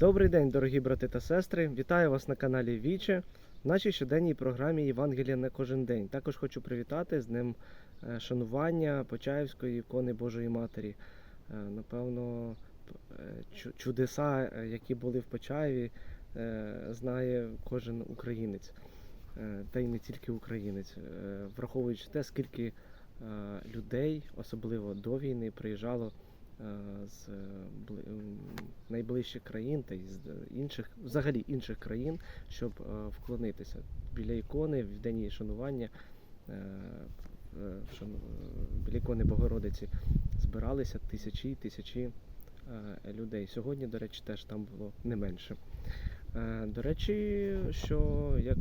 Добрий день, дорогі брати та сестри. Вітаю вас на каналі Віче в нашій щоденній програмі Євангелія на кожен день. Також хочу привітати з ним е, шанування Почаївської ікони Божої Матері. Е, Напевно, е, чу- чудеса, які були в Почаєві, знає кожен українець, та й не тільки українець, враховуючи те, скільки людей, особливо до війни, приїжджало з е, м, найближчих країн та з е, інших, взагалі інших країн, щоб е, вклонитися біля ікони в день її шанування. е, е, е, Біля ікони Богородиці збиралися тисячі і тисячі е, людей. Сьогодні, до речі, теж там було не менше. Е, До речі, що як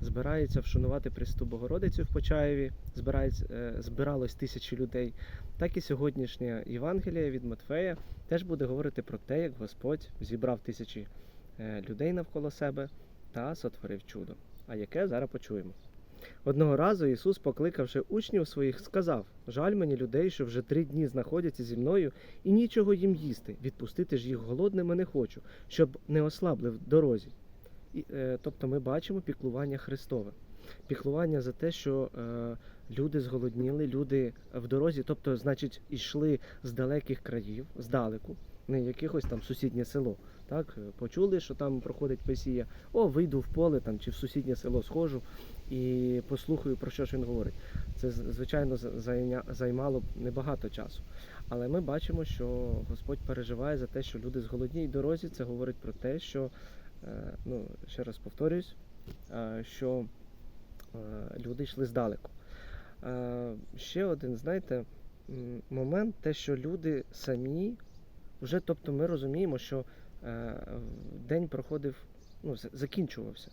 збирається вшанувати Престу Богородицю в Почаєві, е, збиралось тисячі людей, так і сьогоднішня Євангелія від Матфея теж буде говорити про те, як Господь зібрав тисячі е, людей навколо себе та сотворив чудо. А яке зараз почуємо. Одного разу Ісус, покликавши учнів своїх, сказав: Жаль мені людей, що вже три дні знаходяться зі мною, і нічого їм їсти. Відпустити ж їх голодними не хочу, щоб не ослабли в дорозі. І, е, тобто ми бачимо піклування Христове. Піклування за те, що е, люди зголодніли, люди в дорозі, тобто, значить, йшли з далеких країв, здалеку, не якихось там сусіднє село. Так, почули, що там проходить Месія, о, вийду в поле там чи в сусіднє село схожу і послухаю, про що ж він говорить. Це звичайно займало небагато часу. Але ми бачимо, що Господь переживає за те, що люди зголодніють дорозі. Це говорить про те, що ну, ще раз повторюсь, е, що е, люди йшли здалеку. Е, Ще один, знаєте, момент, те, що люди самі, вже, тобто ми розуміємо, що е, день проходив, ну, закінчувався.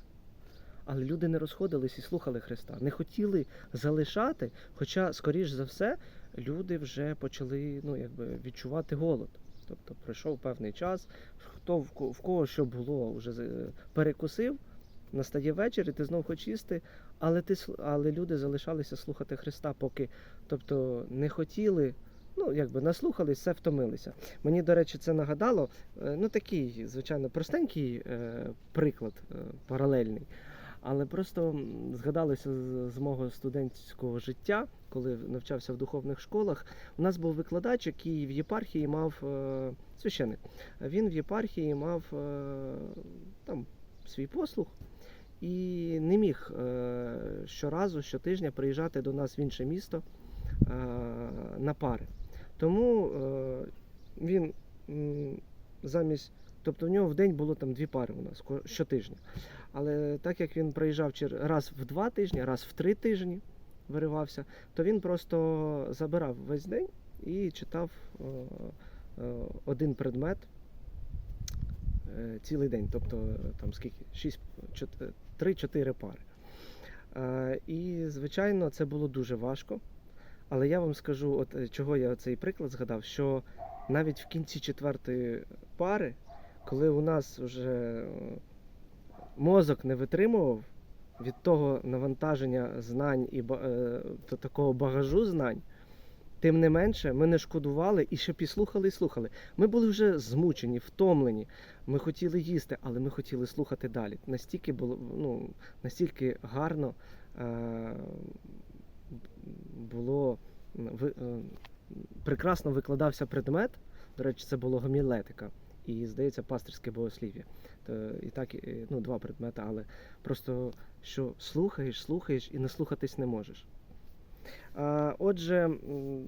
Але люди не розходились і слухали Христа, не хотіли залишати, хоча, скоріш за все, люди вже почали ну, якби, відчувати голод. Тобто пройшов певний час, хто в ко- в кого що було, вже з- перекусив, настає вечір, і ти знов хочеш їсти, але, ти, але люди залишалися слухати Христа, поки тобто, не хотіли, ну, якби наслухались, все втомилися. Мені, до речі, це нагадало, е, ну такий, звичайно, простенький е, приклад, е, паралельний. Але просто згадалося з, мого студентського життя, коли навчався в духовних школах. У нас був викладач, який в єпархії мав е, священик. Він в єпархії мав е, там свій послуг і не міг е, щоразу, щотижня приїжджати до нас в інше місто на пари. Тому він замість, тобто в нього в день було там дві пари у нас щотижня. Але так як він приїжджав раз в два тижні, раз в три тижні виривався, то він просто забирав весь день і читав е, е, один предмет е, цілий день, тобто там скільки? 6, 3-4 пари. І, звичайно, це було дуже важко. Але я вам скажу, от чого я цей приклад згадав, що навіть в кінці четвертої пари, коли у нас вже е, мозок не витримував від того навантаження знань і ба- е, такого багажу знань, тим не менше, ми не шкодували і ще підслухали і слухали. Ми були вже змучені, втомлені. Ми хотіли їсти, але ми хотіли слухати далі. Настільки було ну, настільки гарно е, було е, прекрасно викладався предмет. До речі, це було гомілетика і, здається, пастирське богослів'я. І так, ну, два предмети, але просто що слухаєш, слухаєш і не слухатись не можеш. А, отже,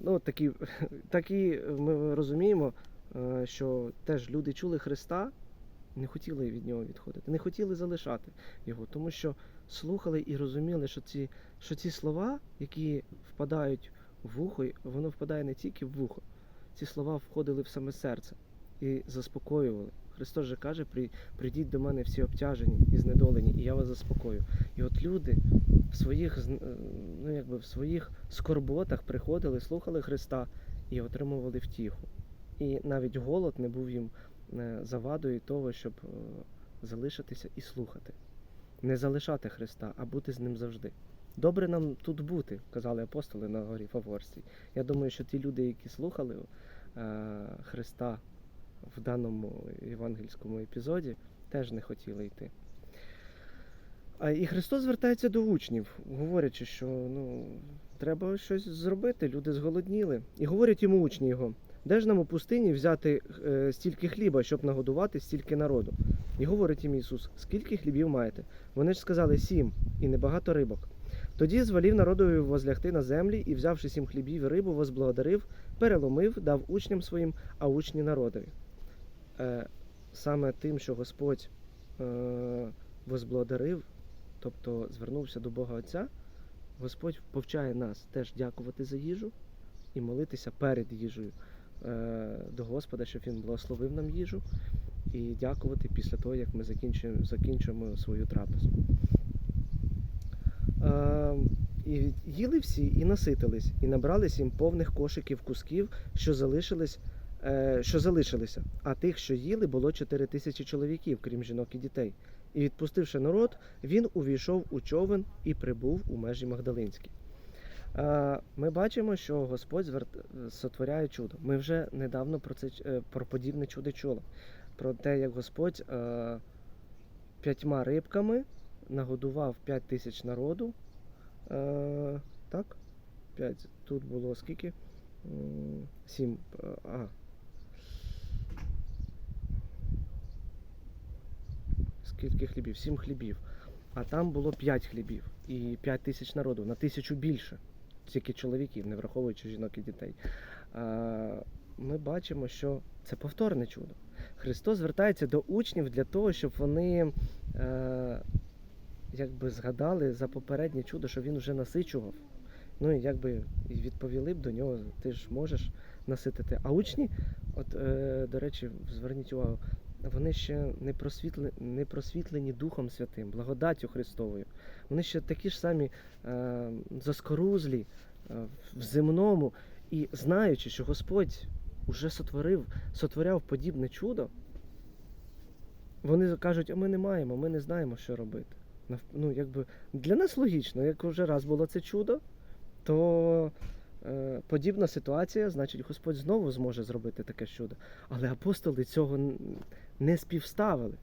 ну, такі, такі ми розуміємо, е, що теж люди чули Христа, не хотіли від нього відходити, не хотіли залишати його, тому що слухали і розуміли, що ці, що ці слова, які впадають в вухо, воно впадає не тільки в вухо, ці слова входили в саме серце і заспокоювали. Христос же каже, прийдіть до мене всі обтяжені і знедолені, і я вас заспокою. І от люди в своїх, е, ну, якби в своїх скорботах приходили, слухали Христа і отримували втіху. І навіть голод не був їм е, завадою того, щоб е, залишитися і слухати. Не залишати Христа, а бути з ним завжди. Добре нам тут бути, казали апостоли на горі Фаворській. Я думаю, що ті люди, які слухали Христа в даному євангельському епізоді, теж не хотіли йти. А і Христос звертається до учнів, говорячи, що ну, треба щось зробити, люди зголодніли. І говорять йому учні його, де ж нам у пустині взяти е, стільки хліба, щоб нагодувати стільки народу? І говорить їм Ісус, скільки хлібів маєте? Вони ж сказали сім, і небагато рибок. Тоді звалів народові возлягти на землі і, взявши сім хлібів і рибу, возблагодарив, переломив, дав учням своїм, а учні народові. Е, саме тим, що Господь е, возблагодарив, тобто звернувся до Бога Отця, Господь повчає нас теж дякувати за їжу і молитися перед їжею е, до Господа, щоб Він благословив нам їжу, і дякувати після того, як ми закінчуємо, закінчимо свою трапезу. І їли всі і наситились, і набрали сім повних кошиків кусків, що залишились, що залишилися. А тих, що їли, було чотири тисячі чоловіків, крім жінок і дітей. І відпустивши народ, він увійшов у човен і прибув у межі Магдалинські. Е, Ми бачимо, що Господь сотворяє чудо. Ми вже недавно про це е, про подібне чудо чули. Про те, як Господь е, п'ятьма рибками нагодував п'ять тисяч народу. Е, так? П'ять. Тут було скільки? Сім. е, А. Скільки хлібів? Сім хлібів. А там було п'ять хлібів і п'ять тисяч народу, на тисячу більше. Тільки чоловіків, не враховуючи жінок і дітей. Ми бачимо, що це повторне чудо. Христос звертається до учнів для того, щоб вони е, якби згадали за попереднє чудо, що він вже насичував. Ну і якби відповіли б до нього, ти ж можеш наситити. А учні, от, е, до речі, зверніть увагу, вони ще не, просвітлені, не просвітлені Духом Святим, благодаттю Христовою. Вони ще такі ж самі е, заскорузлі е, в земному. І знаючи, що Господь уже сотворив, сотворяв подібне чудо, вони кажуть, а ми не маємо, ми не знаємо, що робити. Ну, якби, для нас логічно, як вже раз було це чудо, то подібна ситуація, значить, Господь знову зможе зробити таке чудо. Але апостоли цього не співставили.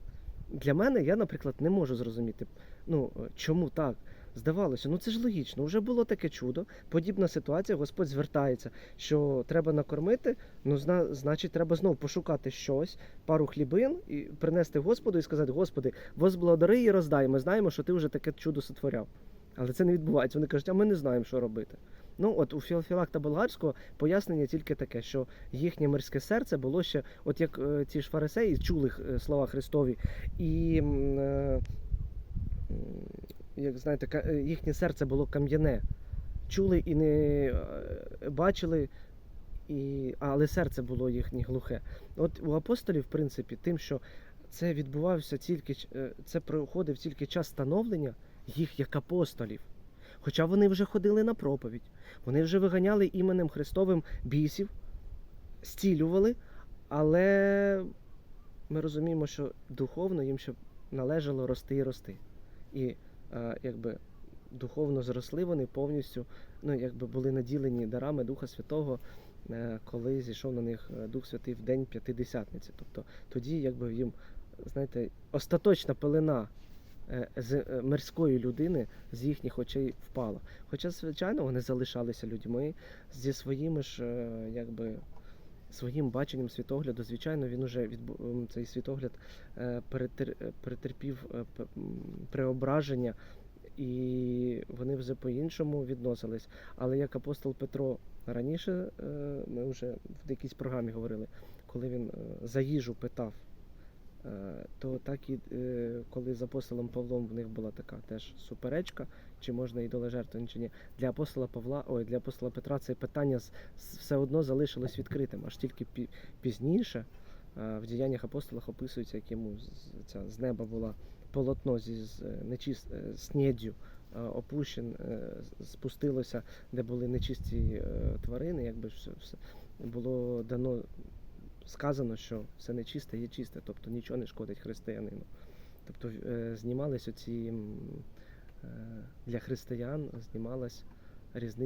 Для мене, я, наприклад, не можу зрозуміти, ну, е, чому так. Здавалося, ну це ж логічно, вже було таке чудо, подібна ситуація, Господь звертається, що треба накормити, ну зна, значить, треба знову пошукати щось, пару хлібин і принести Господу і сказати: Господи, возблагодари і роздай. Ми знаємо, що ти вже таке чудо сотворяв. Але це не відбувається. Вони кажуть, а ми не знаємо, що робити. Ну, от у Філофілакта Болгарського пояснення тільки таке, що їхнє мирське серце було ще, от як е, ці ж фарисеї чули е, слова Христові, і е, як знаєте, е, їхнє серце було кам'яне. Чули і не е, бачили, і, але серце було їхнє глухе. От у апостолів, в принципі, тим, що це відбувався тільки це проходив тільки час становлення їх як апостолів. Хоча вони вже ходили на проповідь, вони вже виганяли іменем Христовим бісів, зцілювали, але ми розуміємо, що духовно їм ще належало рости і рости. І е, якби духовно зросли вони повністю, ну якби були наділені дарами Духа Святого, е, коли зійшов на них е, Дух Святий в день п'ятидесятниці. Тобто тоді, якби їм, знаєте, остаточна пелена е, з е, мирської людини з їхніх очей впала. Хоча, звичайно, вони залишалися людьми зі своїми ж, е, якби. Своїм баченням світогляду, звичайно, він уже відбу... м, цей світогляд е, перетер... е, перетерпів е, преображення, і вони вже по-іншому відносились. Але як апостол Петро раніше, е, ми вже в якійсь програмі говорили, коли він е, за їжу питав, е, то так і е, коли з апостолом Павлом в них була така теж суперечка, чи можна ідоложертвувати, чи ні. Для апостола Павла, ой, для апостола Петра це питання все одно залишилось відкритим, аж тільки пі- пізніше е, в діяннях апостолах описується, як йому ця з неба була полотно зі з е, нечист е, сніддю е, опущен, е, спустилося, де були нечисті е, тварини, якби все було дано сказано, що все нечисте є чисте, тобто нічого не шкодить християнину. Тобто е, знімались оці е, для християн знімалась різниця.